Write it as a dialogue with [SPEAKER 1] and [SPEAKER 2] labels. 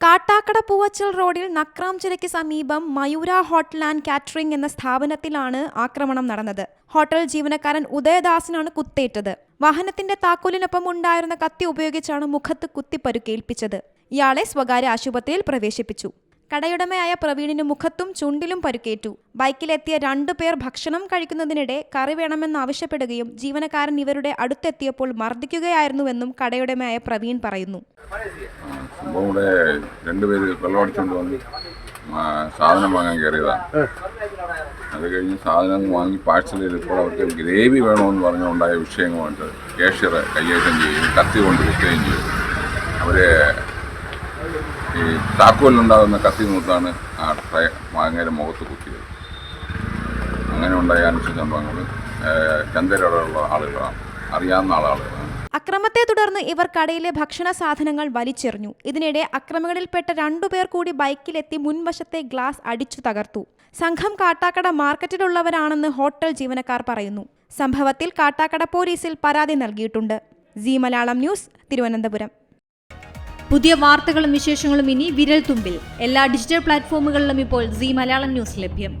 [SPEAKER 1] കാട്ടാക്കട പൂവച്ചൽ റോഡിൽ നക്രാംചിലയ്ക്ക് സമീപം മയൂര hotel and catering എന്ന സ്ഥാപനത്തിലാണ് ആക്രമണം നടന്നത്. ഹോട്ടൽ ജീവനക്കാരൻ ഉദയദാസിനാണ് കുത്തേറ്റത്. വാഹനത്തിന്റെ താക്കോലിനൊപ്പം ഉണ്ടായിരുന്ന കത്തി ഉപയോഗിച്ചാണ് മുഖത്ത് കുത്തിപ്പരുക്കേൽപ്പിച്ചത്. ഇയാളെ സ്വകാര്യ ആശുപത്രിയിൽ പ്രവേശിപ്പിച്ചു. കടയുടമയായ പ്രവീണിന് മുഖത്തും ചുണ്ടിലും പരുക്കേറ്റു. ബൈക്കിലെത്തിയ രണ്ടു പേർ ഭക്ഷണം കഴിക്കുന്നതിനിടെ കറി വേണമെന്നാവശ്യപ്പെടുകയും ജീവനക്കാരൻ ഇവരുടെ അടുത്തെത്തിയപ്പോൾ മർദ്ദിക്കുകയായിരുന്നുവെന്നും കടയുടമയായ പ്രവീൺ പറയുന്നു.
[SPEAKER 2] സംഭവം ഇവിടെ രണ്ടുപേര് വെള്ളമടിച്ചുകൊണ്ട് വന്ന് സാധനം വാങ്ങാൻ കയറിയതാണ് അത് കഴിഞ്ഞ് സാധനം വാങ്ങി പാഴ്സൽ ചെയ്തപ്പോൾ അവർക്ക് ഗ്രേവി വേണമെന്ന് പറഞ്ഞുകൊണ്ടായ വിഷയങ്ങളുണ്ട്. കേഷ്യർ കയ്യേറ്റം ചെയ്യുകയും കത്തി കൊണ്ട് വിൽക്കുകയും ചെയ്തു അവർ ഈ താക്കോലുണ്ടാകുന്ന കത്തി നൂത്താണ് ആ ട്രൈ വാങ്ങയുടെ മുഖത്ത് കുത്തിയത്. അങ്ങനെ ഉണ്ടായ അനുഷ്ഠ സംഭവങ്ങൾ ചന്തയിലുള്ള ആളുകളാണ്. അറിയാവുന്ന ആളുകളാണ്
[SPEAKER 1] അക്രമത്തെ തുടർന്ന് ഇവർ കടയിലെ ഭക്ഷണ സാധനങ്ങൾ വലിച്ചെറിഞ്ഞു. ഇതിനിടെ അക്രമികളിൽപ്പെട്ട രണ്ടുപേർ കൂടി ബൈക്കിലെത്തി മുൻവശത്തെ ഗ്ലാസ് അടിച്ചു തകർത്തു. സംഘം കാട്ടാക്കട മാർക്കറ്റിലുള്ളവരാണെന്ന് ഹോട്ടൽ ജീവനക്കാർ പറയുന്നു. സംഭവത്തിൽ കാട്ടാക്കട പോലീസിൽ പരാതി നൽകിയിട്ടുണ്ട്. ജി മലയാളം ന്യൂസ് തിരുവനന്തപുരം.
[SPEAKER 3] പുതിയ വാർത്തകളും വിശേഷങ്ങളും ഇനി വിരൽ തുമ്പിൽ എല്ലാ ഡിജിറ്റൽ പ്ലാറ്റ്ഫോമുകളിലും ഇപ്പോൾ സി മലയാളം ന്യൂസ് ലഭ്യം.